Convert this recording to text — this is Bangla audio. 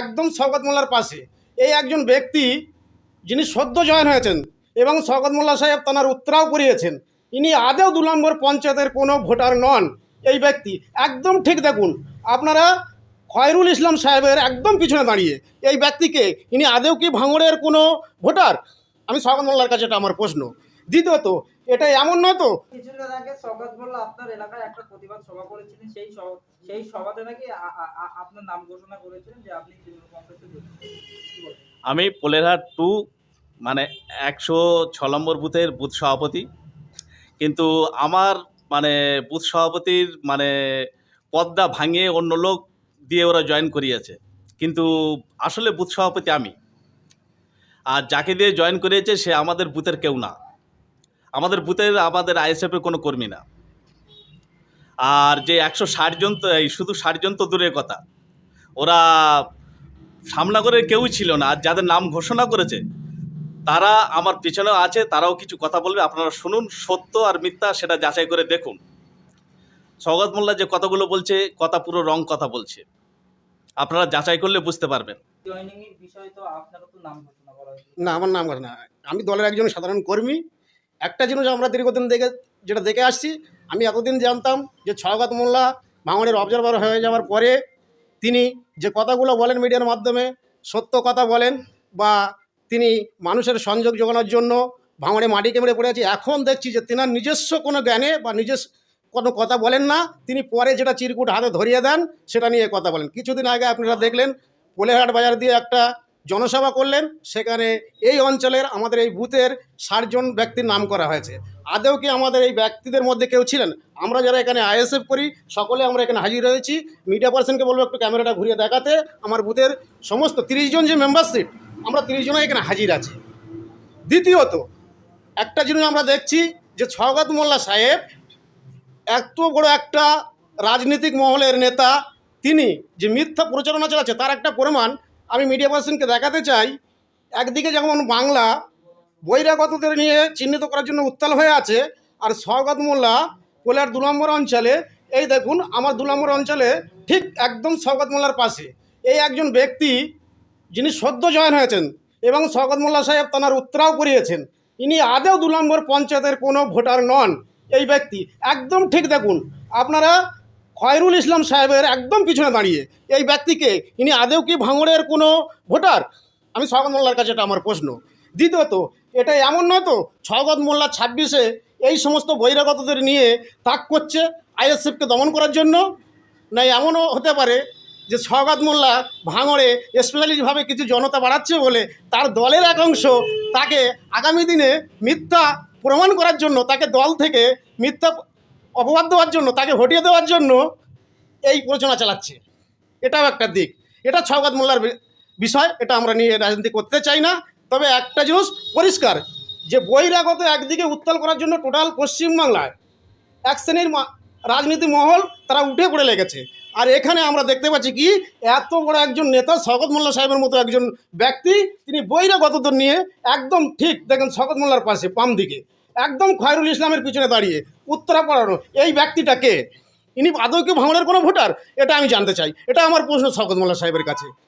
একদম শওকত মোল্লার পাশে। এই একজন ব্যক্তি যিনি সদ্য জয়েন হয়েছেন এবং শওকত মোল্লা সাহেব তাঁর উত্তরাও করিয়েছেন, ইনি আদেও দু নম্বর পঞ্চায়েতের কোনো ভোটার নন। এই ব্যক্তি একদম ঠিক দেখুন, আপনারা খয়রুল ইসলাম সাহেবের একদম পিছনে দাঁড়িয়ে এই ব্যক্তিকে ইনি আদেও কি ভাঙড়ের কোনো ভোটার? আমি শওকত মোল্লার কাছে এটা আমার প্রশ্ন। দ্বিতীয়ত এটা এমন নয় তো? কিছুদিন আগে মোল্লা আপনার এলাকায় একটা প্রতিবাদ সভা করেছিলেন সেই সেই সভাতে নাকি আপনার নাম ঘোষণা করেছিলেন যে আপনি তৃণমূল কংগ্রেসে? আমি পোলেরহাট টু মানে একশো ছ নম্বর বুথের বুথ সভাপতি। কিন্তু আমার মানে বুথ সভাপতির মানে পদ্মা ভাঙিয়ে অন্য লোক দিয়ে ওরা জয়েন করিয়েছে। কিন্তু আসলে বুথ সভাপতি আমি। আর যাকে দিয়ে জয়েন করিয়েছে সে আমাদের বুথের কেউ না। আমাদের বুথের আমাদের আইএসএফের কোনো কর্মী না। আর যে একশো ষাট জন তো এই শুধু ষাট জন তো দূরের কথা। ওরা সামনাগরের কেউই ছিল না। আর যাদের নাম ঘোষণা করেছে তারা আমার পিছনেও আছে তারাও কিছু কথা বলবে। আপনারা শুনুন সত্য আর মিথ্যা সেটা যাচাই করে দেখুন। সৌগত মোল্লা যে কথাগুলো বলছে কথা পুরো রং কথা বলছে। আপনারা যাচাই করলে বুঝতে পারবেন। বিষয় তো আপনারও তো নাম ঘোষণা করা হয়েছিল। না আমার নাম ঘটনা আমি দলের একজন সাধারণ কর্মী। একটা জিনিস আমরা দীর্ঘদিন দেখে, যেটা দেখে আসছি, আমি এতদিন জানতাম যে ছয়গত মোল্লা ভাঙড়ের অবজারভার হয়ে যাওয়ার পরে তিনি যে কথাগুলো বলেন মিডিয়ার মাধ্যমে, সত্য কথা বলেন বা তিনি মানুষের সংযোগ যোগানোর জন্য ভাঙড়ে মাটি কেমড়ে পড়ে আছে, এখন দেখছি যে তেনার নিজস্ব কোনো জ্ঞানে বা নিজস্ব কোনো কথা বলেন না, তিনি পরে যেটা চিরকুট হাতে ধরিয়ে দেন, সেটা নিয়ে কথা বলেন। কিছুদিন আগে আপনারা দেখলেন, পোলেহাট বাজার দিয়ে একটা জনসভা করলেন, সেখানে এই অঞ্চলের আমাদের এই বুথের ষাটজন ব্যক্তির নাম করা হয়েছে। আদেও কি আমাদের এই ব্যক্তিদের মধ্যে কেউ ছিলেন? আমরা যারা এখানে আইএসএফ করি, সকলে আমরা এখানে হাজির হয়েছি। মিডিয়া পার্সনকে বলব একটু ক্যামেরাটা ঘুরিয়ে দেখাতে। আমার বুথের সমস্ত তিরিশ জন যে মেম্বারশিপ আমরা তিরিশ জনই এখানে হাজির আছি। দ্বিতীয়ত, একটা জিনিস আমরা দেখছি যে ছগত মোল্লা সাহেব এত বড় একটা রাজনৈতিক মহলের নেতা, তিনি যে মিথ্যা প্রচারণা চালাচ্ছে, তার একটা প্রমাণ আমি মিডিয়া পার্সনকে দেখাতে চাই, একদিকে যেমন বাংলা বহিরাগতদের নিয়ে চিহ্নিত করার জন্য উত্তাল হয়ে আছে, আর স্বগত মোল্লা কোলার দু নম্বর অঞ্চলে, এই দেখুন আমার দু নম্বর অঞ্চলে ঠিক একদম স্বগত মোল্লার পাশে। এই একজন ব্যক্তি যিনি সদ্য জয়েন হয়েছেন এবং স্বগত মোল্লা সাহেব তাঁর উত্তরাও করিয়েছেন, ইনি আদেও দু নম্বর পঞ্চায়েতের কোনো ভোটার নন। এই ব্যক্তি একদম ঠিক দেখুন, আপনারা খয়রুল ইসলাম সাহেবের একদম পিছনে দাঁড়িয়ে এই ব্যক্তিকে ইনি আদেও কি ভাঙড়ের কোনো ভোটার? আমি স্বাগত মোল্লার কাছে এটা আমার প্রশ্ন। দ্বিতীয়ত, এটা এমন নয় তো স্বাগত মোল্লা ছাব্বিশে এই সমস্ত বহিরাগতদের নিয়ে তাক করছে আইএসএফকে দমন করার জন্য? না, এমনও হতে পারে যে স্বাগত মোল্লা ভাঙড়ে স্পেশালিভাবে কিছু জনতা বাড়াচ্ছে বলে তার দলের এক অংশ তাকে আগামী দিনে মিথ্যা প্রমাণ করার জন্য তাকে দল থেকে মিথ্যা অপবাদ দেওয়ার জন্য, তাকে হটিয়ে দেওয়ার জন্য এই প্রচনা চালাচ্ছে। এটাও একটা দিক। এটা ছওগাত মোল্লার বিষয়, এটা আমরা নিয়ে রাজনীতি করতে চাই না। তবে একটা জিনিস পরিষ্কার, যে বহিরাগত একদিকে উত্তাল করার জন্য টোটাল পশ্চিমবাংলায় এক শ্রেণির রাজনীতি মহল তারা উঠে পড়ে লেগেছে। আর এখানে আমরা দেখতে পাচ্ছি কি, এত বড় একজন নেতা শকত মোল্লা সাহেবের মতো একজন ব্যক্তি, তিনি বহিরাগতদের নিয়ে একদম ঠিক, দেখেন শকত মোল্লার পাশে পাম দিকে একদম খয়রুল ইসলামের পিছনে দাঁড়িয়ে উত্তরা পড়ানো এই ব্যক্তিটা কে? ইনি আদৌকে ভাঙড়ের কোনো ভোটার? এটা আমি জানতে চাই। এটা আমার প্রশ্ন শকত মোল্লা সাহেবের কাছে।